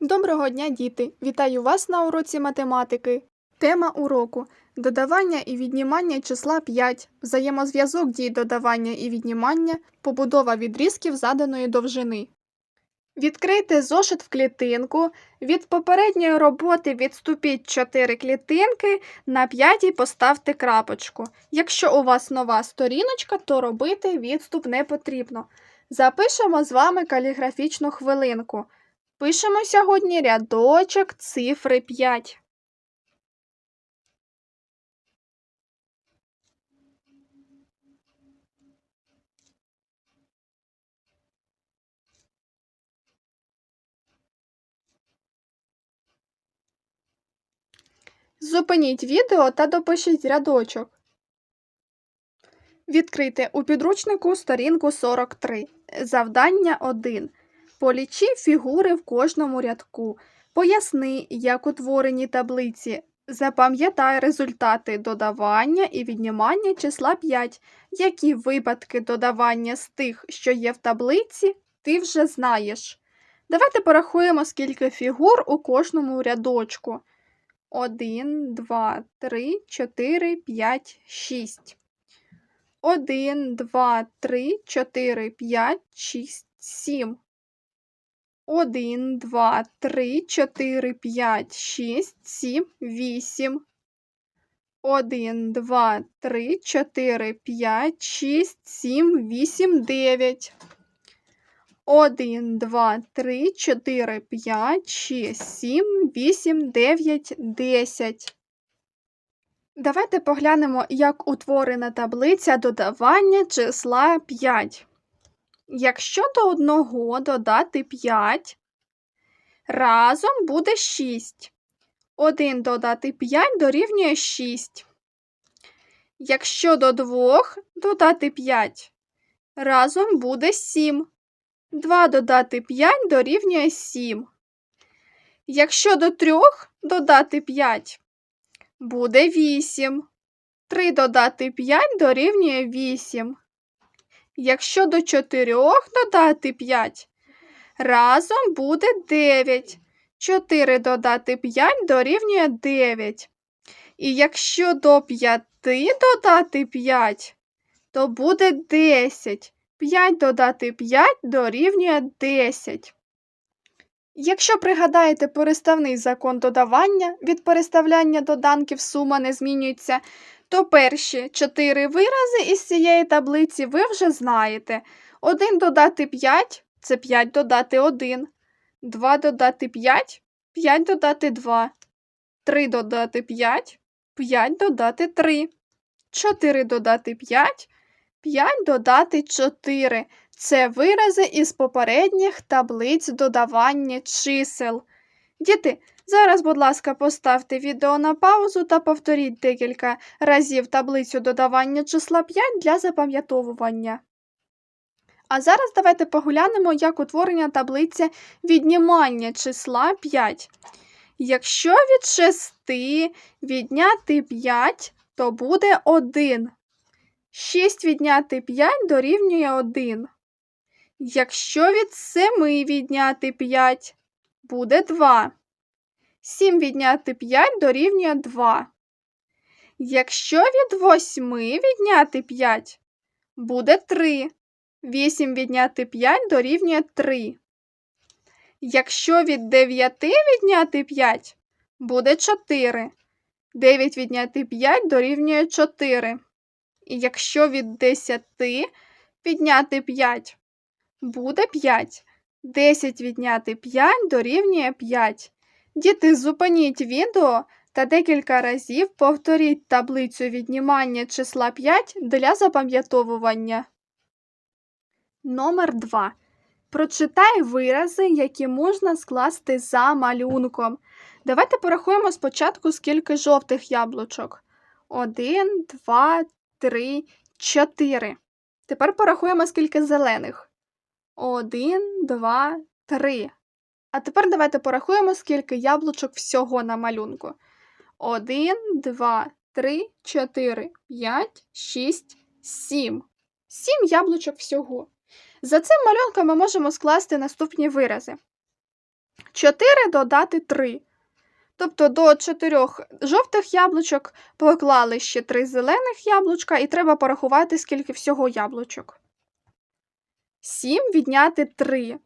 Доброго дня, діти! Вітаю вас на уроці математики. Тема уроку додавання і віднімання числа 5, взаємозв'язок дій додавання і віднімання, побудова відрізків заданої довжини. Відкрийте зошит в клітинку. Від попередньої роботи відступіть 4 клітинки, на п'ятій поставте крапочку. Якщо у вас нова сторіночка, то робити відступ не потрібно. Запишемо з вами каліграфічну хвилинку. Пишемо сьогодні рядочок цифри 5. Зупиніть відео та допишіть рядочок. Відкрийте у підручнику сторінку 43. Завдання 1. Полічи фігури в кожному рядку. Поясни, як утворені таблиці. Запам'ятай результати додавання і віднімання числа 5. Які випадки додавання з тих, що є в таблиці, ти вже знаєш. Давайте порахуємо, скільки фігур у кожному рядочку. 1, 2, 3, 4, 5, 6. 1, 2, 3, 4, 5, 6, 7. 1, 2, 3, 4, 5, 6, 7, 8. 1, 2, 3, 4, 5, 6, 7, 8, 9. 1, 2, 3, 4, 5, 6, 7, 8, 9, 10. Давайте поглянемо, як утворена таблиця додавання числа 5. Якщо до 1 додати 5, разом буде 6. 1 додати 5 дорівнює 6. Якщо до 2 додати 5, разом буде 7. 2 додати 5 дорівнює 7. Якщо до 3 додати 5, буде 8. 3 додати 5 дорівнює 8. Якщо до 4 додати 5, разом буде 9. 4 додати 5 дорівнює 9. І якщо до 5 додати 5, то буде 10. 5 додати 5 дорівнює 10. Якщо пригадаєте переставний закон додавання, від переставляння доданків сума не змінюється, то перші 4 вирази із цієї таблиці ви вже знаєте. 1 додати 5 це 5 додати 1. 2 додати 5 5 додати 2. 3 додати 5 5 додати 3. 4 додати 5 5 додати 4. Це вирази із попередніх таблиць додавання чисел. Діти, зараз, будь ласка, поставте відео на паузу та повторіть декілька разів таблицю додавання числа 5 для запам'ятовування. А зараз давайте поглянемо, як утворення таблиці віднімання числа 5. Якщо від 6 відняти 5, то буде 1. 6 відняти 5 дорівнює 1. Якщо від 7 відняти 5, буде 2. 7 відняти 5 дорівнює 2. Якщо від 8 відняти 5, буде 3. 8 відняти 5 дорівнює 3. Якщо від 9 відняти 5, буде 4. 9 відняти 5 дорівнює 4. І якщо від 10 відняти 5, буде 5. 10 відняти 5 дорівнює 5. Діти, зупиніть відео та декілька разів повторіть таблицю віднімання числа 5 для запам'ятовування. Номер 2. Прочитай вирази, які можна скласти за малюнком. Давайте порахуємо спочатку, скільки жовтих яблучок. 1, 2, 3, 4. Тепер порахуємо, скільки зелених. 1, 2, 3. А тепер давайте порахуємо, скільки яблучок всього на малюнку. 1, 2, 3, 4, 5, 6, 7. 7 яблучок всього. За цим малюнком ми можемо скласти наступні вирази. 4 додати 3. Тобто до 4 жовтих яблучок поклали ще 3 зелених яблучка, і треба порахувати, скільки всього яблучок. 7 відняти 3.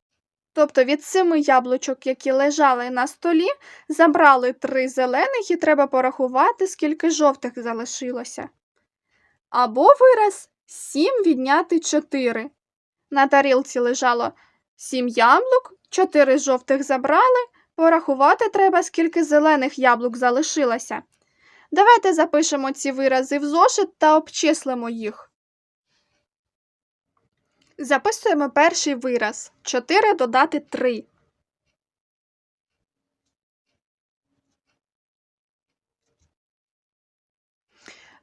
Тобто від 7 яблучок, які лежали на столі, забрали 3 зелених і треба порахувати, скільки жовтих залишилося. Або вираз 7 відняти 4. На тарілці лежало 7 яблук, 4 жовтих забрали, порахувати треба, скільки зелених яблук залишилося. Давайте запишемо ці вирази в зошит та обчислимо їх. Записуємо перший вираз 4 додати 3.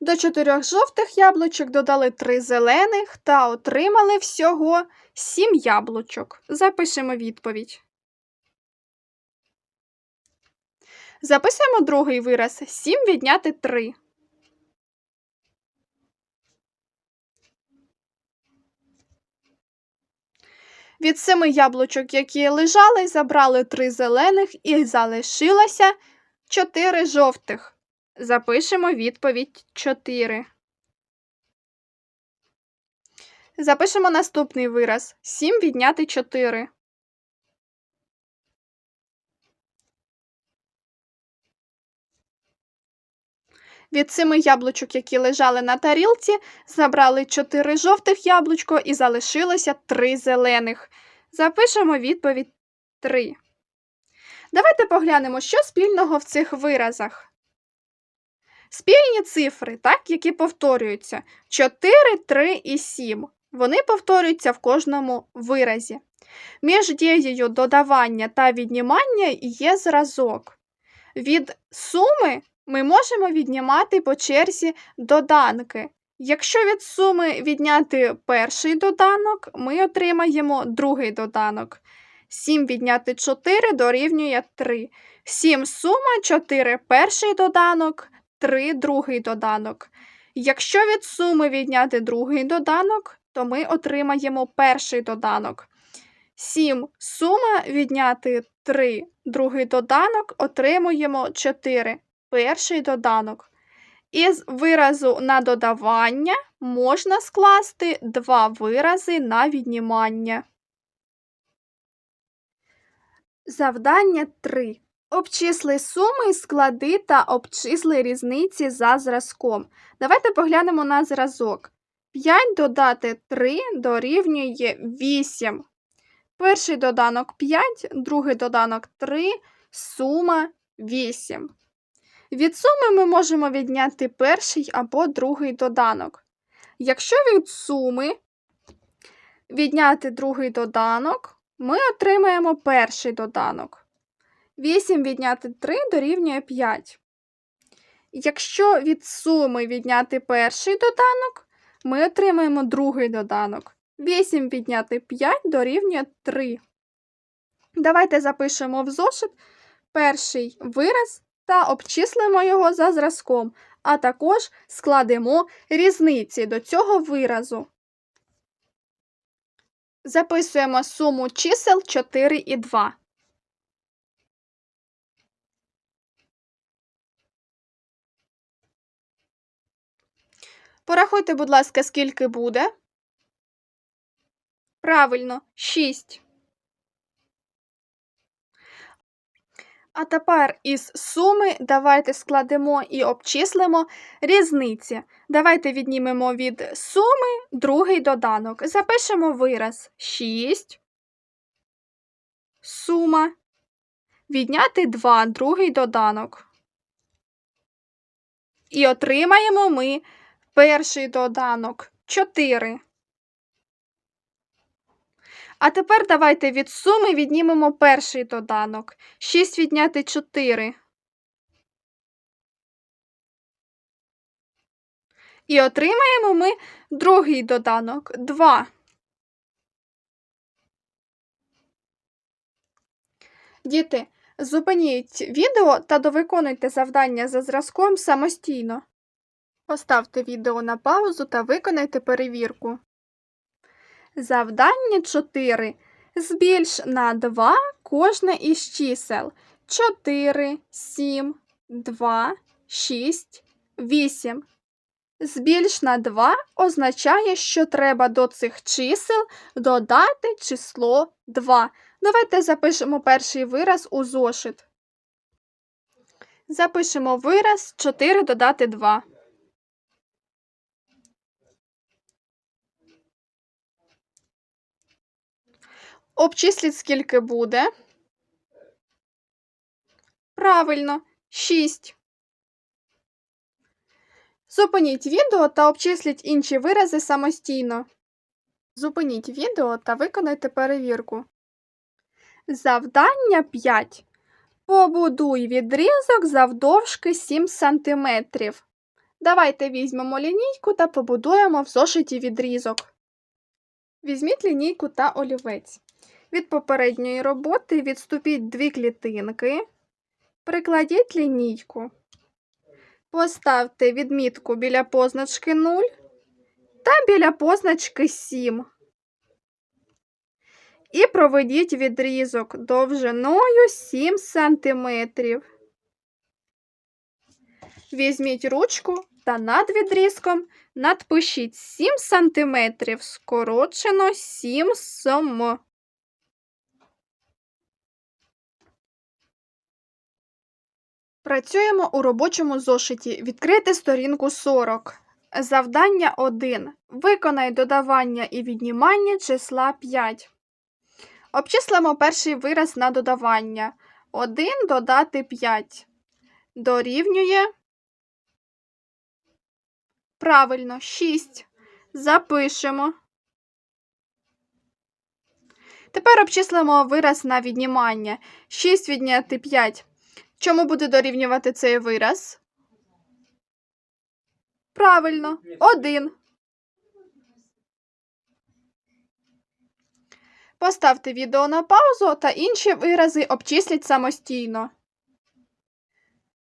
До чотирьох жовтих яблучок додали 3 зелених та отримали всього 7 яблучок. Запишемо відповідь. Записуємо другий вираз 7 відняти 3. Від семи яблучок, які лежали, забрали три зелених і залишилося чотири жовтих. Запишемо відповідь 4. Запишемо наступний вираз 7 відняти 4. Від семи яблучок, які лежали на тарілці, забрали 4 жовтих яблучко і залишилося 3 зелених. Запишемо відповідь 3. Давайте поглянемо, що спільного в цих виразах. Спільні цифри, так, які повторюються 4, 3 і 7. Вони повторюються в кожному виразі. Між дією додавання та віднімання є зразок. Від суми ми можемо віднімати по черзі доданки. Якщо від суми відняти перший доданок, ми отримаємо другий доданок. 7 відняти 4 дорівнює 3. 7 сума 4 перший доданок, 3 другий доданок. Якщо від суми відняти другий доданок, то ми отримаємо перший доданок. 7 сума відняти 3 другий доданок, отримуємо 4 перший доданок. Із виразу на додавання можна скласти два вирази на віднімання. Завдання 3. Обчисли суми, склади та обчисли різниці за зразком. Давайте поглянемо на зразок. 5 додати 3 дорівнює 8. Перший доданок 5, другий доданок 3, сума 8. Від суми ми можемо відняти перший або другий доданок. Якщо від суми відняти другий доданок, ми отримаємо перший доданок. 8 відняти 3 дорівнює 5. Якщо від суми відняти перший доданок, ми отримаємо другий доданок. 8 відняти 5 дорівнює 3. Давайте запишемо в зошит перший вираз та обчислимо його за зразком, а також складемо різниці до цього виразу. Записуємо суму чисел 4 і 2. Порахуйте, будь ласка, скільки буде. Правильно, 6. А тепер із суми давайте складемо і обчислимо різниці. Давайте віднімемо від суми другий доданок. Запишемо вираз 6. Сума. Відняти 2 другий доданок. І отримаємо ми перший доданок 4. А тепер давайте від суми віднімемо перший доданок. 6 відняти 4. І отримаємо ми другий доданок 2. Діти, зупиніть відео та довиконуйте завдання за зразком самостійно. Поставте відео на паузу та виконайте перевірку. Завдання 4. Збільш на 2 кожне із чисел 4, 7, 2, 6, 8. Збільш на 2 означає, що треба до цих чисел додати число 2. Давайте запишемо перший вираз у зошит. Запишемо вираз 4 додати 2. Обчисліть, скільки буде. Правильно, 6. Зупиніть відео та обчисліть інші вирази самостійно. Зупиніть відео та виконайте перевірку. Завдання 5. Побудуй відрізок завдовжки 7 см. Давайте візьмемо лінійку та побудуємо в зошиті відрізок. Візьміть лінійку та олівець. Від попередньої роботи відступіть дві клітинки. Прикладіть лінійку. Поставте відмітку біля позначки 0 та біля позначки 7. І проведіть відрізок довжиною 7 см. Візьміть ручку та над відрізком надпишіть 7 см, скорочено 7 см. Працюємо у робочому зошиті. Відкрити сторінку 40. Завдання 1. Виконай додавання і віднімання числа 5. Обчислимо перший вираз на додавання. 1 додати 5. Дорівнює. Правильно, 6. Запишемо. Тепер обчислимо вираз на віднімання. 6 відняти 5. Чому буде дорівнювати цей вираз? Правильно, 1. Поставте відео на паузу та інші вирази обчисліть самостійно.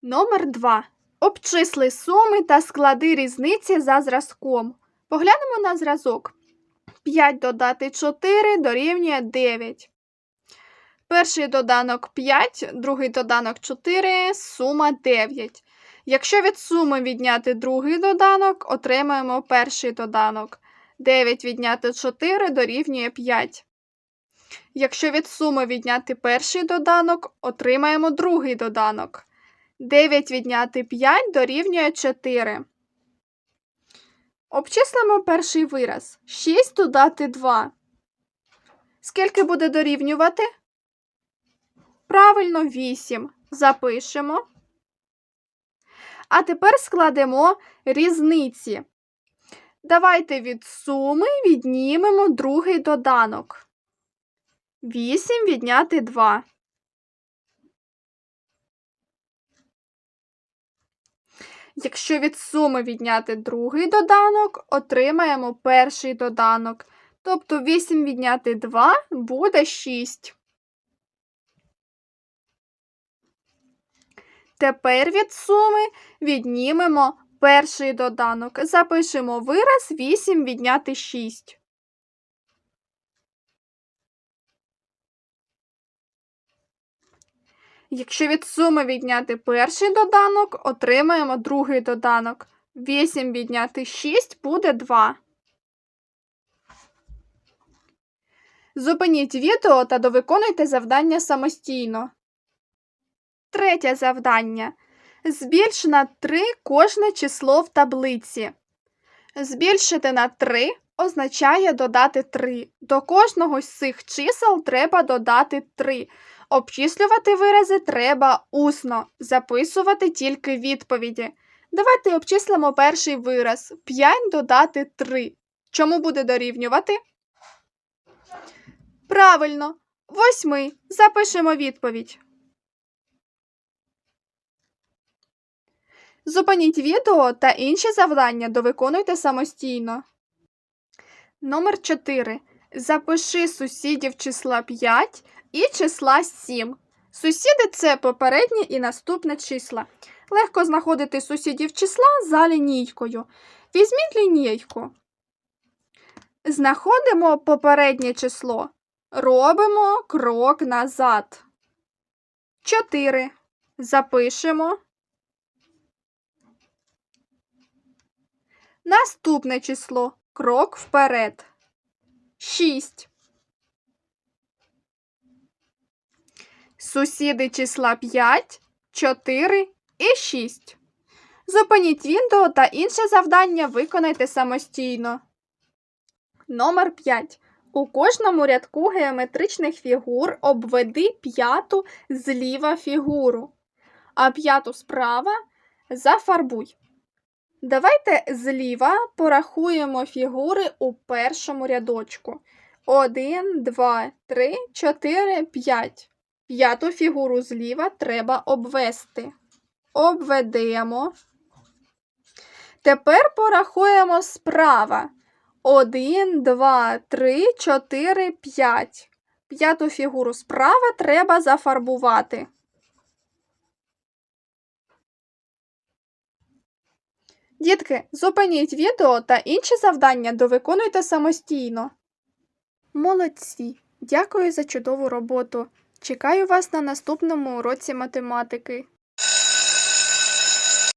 Номер 2. Обчисли суми та склади різниці за зразком. Поглянемо на зразок. 5 додати 4 дорівнює 9. Перший доданок 5, другий доданок 4, сума 9. Якщо від суми відняти другий доданок, отримаємо перший доданок. 9 відняти 4 дорівнює 5. Якщо від суми відняти перший доданок, отримаємо другий доданок. 9 відняти 5 дорівнює 4. Обчислимо перший вираз. 6 додати 2. Скільки буде дорівнювати? Правильно, 8. Запишемо. А тепер складемо різниці. Давайте від суми віднімемо другий доданок. 8 відняти 2. Якщо від суми відняти другий доданок, отримаємо перший доданок. Тобто 8 відняти 2 буде 6. Тепер від суми віднімемо перший доданок. Запишемо вираз 8 відняти 6. Якщо від суми відняти перший доданок, отримаємо другий доданок. 8 відняти 6 буде 2. Зупиніть відео та довиконуйте завдання самостійно. Третє завдання. Збільш на 3 кожне число в таблиці. Збільшити на 3 означає додати 3. До кожного з цих чисел треба додати 3. Обчислювати вирази треба усно, записувати тільки відповіді. Давайте обчислимо перший вираз 5 додати 3. Чому буде дорівнювати? Правильно, восьми. Запишемо відповідь. Зупиніть відео та інші завдання довиконуйте самостійно. Номер 4. Запиши сусідів числа 5 і числа 7. Сусіди це попереднє і наступне числа. Легко знаходити сусідів числа за лінійкою. Візьміть лінійку. Знаходимо попереднє число Робимо крок назад. 4. Запишемо. Наступне число. Крок вперед. 6. Сусіди числа 5, 4 і 6. Зупиніть відео та інше завдання виконайте самостійно. Номер 5. У кожному рядку геометричних фігур обведи п'яту зліва фігуру, а п'яту справа зафарбуй. Давайте зліва порахуємо фігури у першому рядочку. 1, 2, 3, 4, 5. П'яту фігуру зліва треба обвести. Обведемо. Тепер порахуємо справа. 1, 2, 3, 4, 5. П'яту фігуру справа треба зафарбувати. Дітки, зупиніть відео та інші завдання довиконуйте самостійно. Молодці! Дякую за чудову роботу. Чекаю вас на наступному уроці математики.